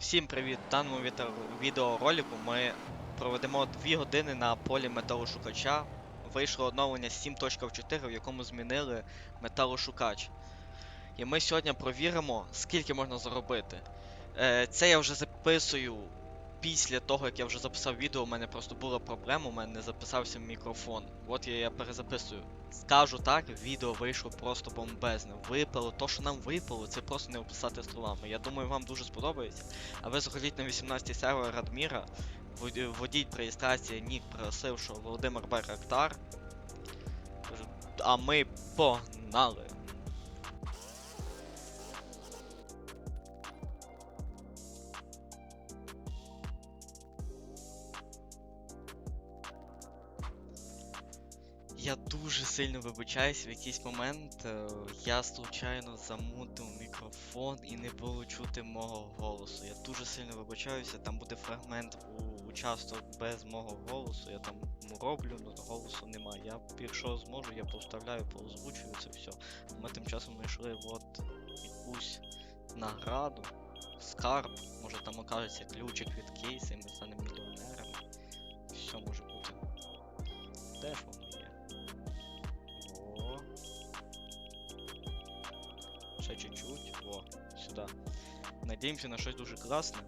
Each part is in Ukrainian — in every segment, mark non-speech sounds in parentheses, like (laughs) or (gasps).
Всім привіт! В даному відео- відеоролику ми проведемо 2 години на полі металошукача. Вийшло оновлення 7.4, в якому змінили металошукач. І ми сьогодні провіримо, скільки можна заробити. Е, це я вже записую після того, як я вже записав відео, у мене просто була проблема, у мене не записався мікрофон. От я, я перезаписую. Скажу так, відео вийшло просто бомбезне. Випало, то, що нам випало, це просто не описати словами. Я думаю, вам дуже сподобається. А ви заходіть на 18 сервер Радміра, вводіть при реєстрації нік просив, що Володимир Байрактар. А ми погнали! Я дуже сильно вибачаюсь, в якийсь момент е, я случайно замутив мікрофон і не було чути мого голосу. Я дуже сильно вибачаюся, там буде фрагмент у участок без мого голосу. Я там роблю, але голосу немає. Я якщо зможу, я повставляю, поозвучую це все. Ми тим часом знайшли от якусь награду, скарб, може там окажеться ключик від кейса, Надіємося на щось дуже класне.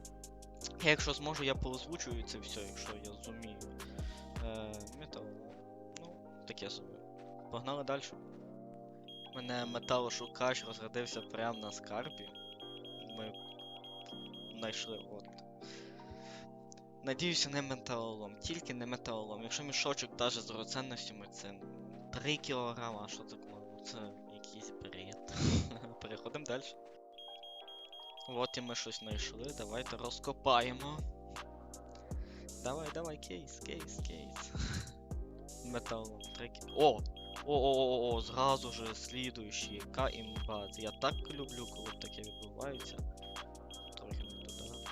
Я, якщо зможу, я поозвучую це все, якщо я зумію. Е, метал. Ну, таке собі. Погнали далі. Мене металошукач розрядився прямо на скарбі. Ми знайшли от. Надіюся, не металолом, тільки не металолом. Якщо мішочок даже з дорогоцінностями, це 3 кілограма, а що такое? Це якийсь бред. (laughs) Переходимо далі. От і ми щось знайшли, давайте розкопаємо. Давай, давай, кейс, кейс, кейс. (laughs) Металолом, 3. О! О, о, о, о, зразу же слідуючий, яка імба. Я так люблю, коли таке відбувається. Трохи не туди.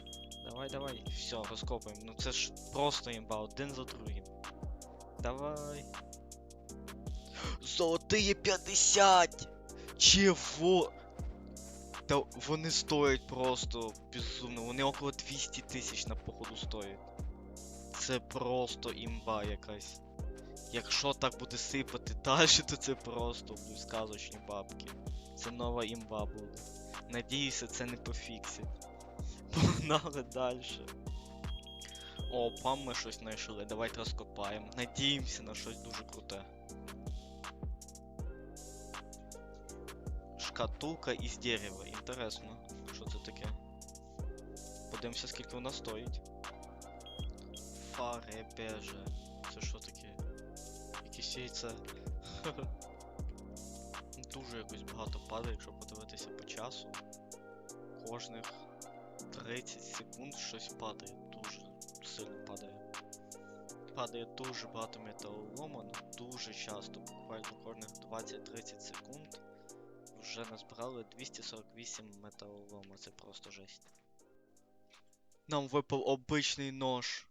Давай, давай. Все, розкопуємо. Ну це ж просто імба, один за другим. Давай. (gasps) Золотые 50! Чего? Та вони стоять просто безумно. Вони около 200 тисяч на походу стоять. Це просто імба якась. Якщо так буде сипати (laughs) далі, то це просто будуть сказочні бабки. Це нова імба буде. Надіюся, це не пофіксить. (laughs) Погнали далі. О, пам ми щось знайшли. Давайте розкопаємо. Надіємося на щось дуже круте. Шкатулка із дерева. Інтересно, що це таке. Подивимося, скільки вона стоїть. Фаребеже. Це що таке? Якісь яйця. (laughs) Дуже якось багато падає, якщо подивитися по часу. Кожних 30 секунд щось падає. Дуже сильно падає. Падає дуже багато металолому, дуже часто, буквально кожних 20-30 секунд вже назбирали 248 металолому, це просто жесть. Нам випав обичний нож.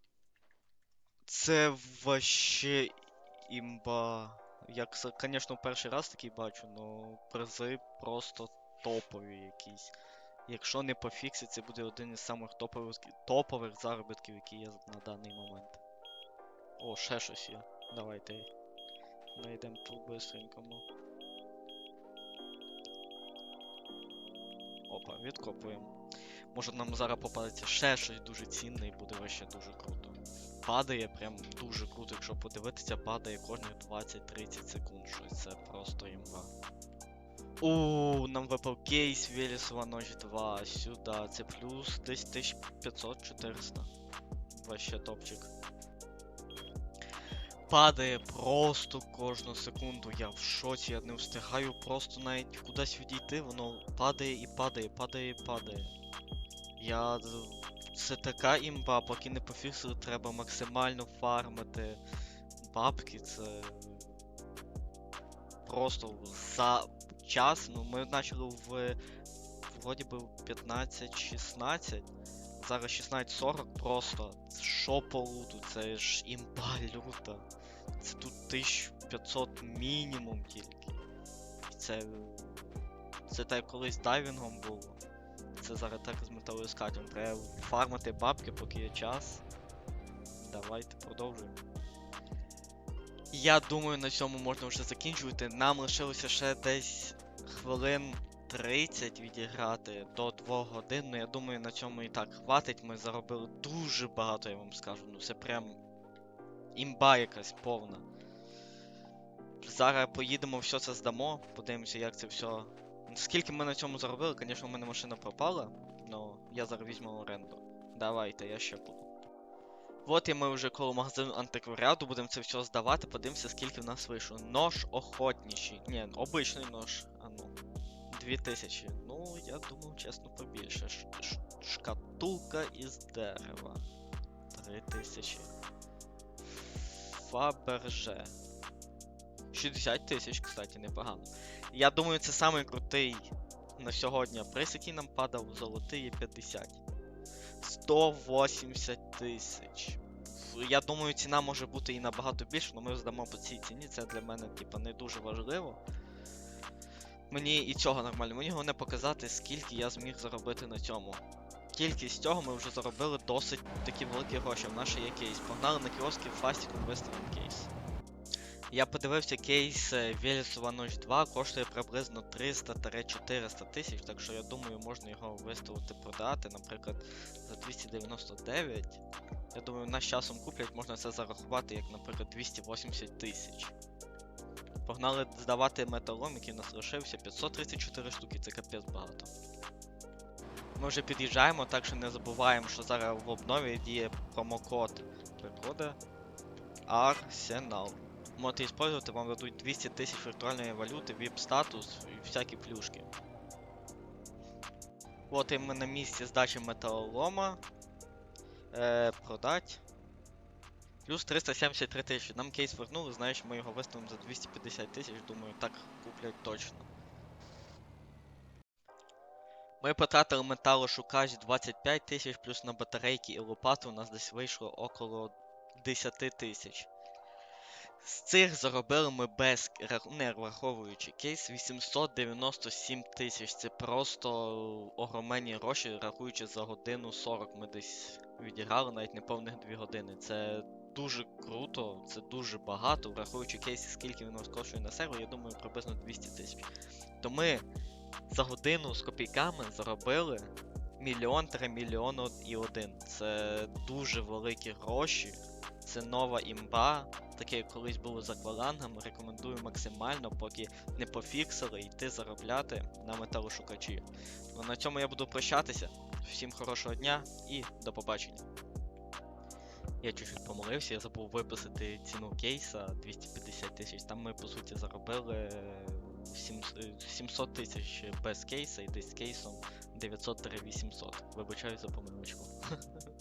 Це вообще імба. Я, звісно, перший раз такий бачу, но призи просто топові якісь. Якщо не пофіксить, це буде один із самих топових, топових заробітків, які є на даний момент. О, ще щось є. Давайте. Найдемо по-бистренькому. Опа, відкопуємо. Може нам зараз попадеться ще щось дуже цінне і буде вообще дуже круто. Падає прям дуже круто, якщо подивитися, падає кожних 20-30 секунд щось. Це просто імба. У, нам випав кейс Велесова ночь 2 сюди. Це плюс десь 1500-400. Вообще топчик. Падає просто кожну секунду. Я в шоці, я не встигаю просто навіть кудись відійти, воно падає і падає, падає і падає. Я. Це така імба, поки не пофіксили, треба максимально фармити бабки, це. Просто за час, ну ми почали в. Вроді би в 15-16. Зараз 16.40 просто. Що по луту? Це ж імба люта. Це тут 1500 мінімум тільки. Це. Це так колись дайвінгом було. Це зараз так з металоіскателем. Треба фармити бабки, поки є час. Давайте продовжуємо. Я думаю, на цьому можна вже закінчувати. Нам лишилося ще десь хвилин 30 відіграти до 2 годин. Ну я думаю, на цьому і так хватить. Ми заробили дуже багато, я вам скажу. Ну це прям імба якась повна. Зараз поїдемо, все це здамо, подивимося, як це все. Скільки ми на цьому заробили, звісно, у мене машина пропала, але я зараз візьму в оренду. Давайте, я ще буду. От і ми вже коло магазину антикваріату будемо це все здавати, подивимося, скільки в нас вийшло. Нож охотніший. Ні, обичний нож. А ну. 2000. Ну, я думав, чесно, побільше. Ш- ш- шкатулка із дерева. 3000. Фаберже. 60 тисяч, кстати, непогано. Я думаю, це самий крутий на сьогодні приз, який нам падав, золотий є 50. 180 тисяч. Я думаю, ціна може бути і набагато більше, але ми здамо по цій ціні. Це для мене, типа, не дуже важливо. Мені і цього нормально. Мені головне показати, скільки я зміг заробити на цьому. Кількість цього ми вже заробили досить такі великі гроші. В нас є кейс. Погнали на кіоски фастіком виставимо кейс. Я подивився кейс е, Велесова 02 коштує приблизно 300-400 тисяч, так що я думаю, можна його виставити продати, наприклад, за 299. Я думаю, нас часом куплять, можна це зарахувати, як, наприклад, 280 тисяч. Погнали здавати металом, який у нас лишився. 534 штуки, це капець багато. Ми вже під'їжджаємо, так що не забуваємо, що зараз в обнові діє промокод приходить Арсенал. Можете использовать, вам дадуть 200 тисяч віртуальної валюти, VIP статус і всякі плюшки. От і ми на місці здачі металолома. Е, продать. Плюс 373 тисячі. Нам кейс вернули, знаєш, ми його виставимо за 250 тисяч, думаю, так куплять точно. Ми потратили металошукач 25 тисяч, плюс на батарейки і лопату у нас десь вийшло около 10 тисяч. З цих заробили ми без не враховуючи кейс 897 тисяч. Це просто огромені гроші, рахуючи за годину 40 ми десь відіграли навіть неповних 2 години. Це дуже круто, це дуже багато, враховуючи кейс, скільки він нас коштує на сервері, я думаю, приблизно 200 тисяч. То ми за годину з копійками заробили мільйон мільйон і один. Це дуже великі гроші. Це нова імба, таке як колись було за квалангом. Рекомендую максимально, поки не пофіксили, йти заробляти на металошукачі. Ну на цьому я буду прощатися. Всім хорошого дня і до побачення. Я чуть-чуть помилився, я забув виписати ціну кейса 250 тисяч. Там ми по суті заробили сім- е, 700 тисяч без кейса і десь з кейсом 900-800. Вибачаю за помилочку. (laughs)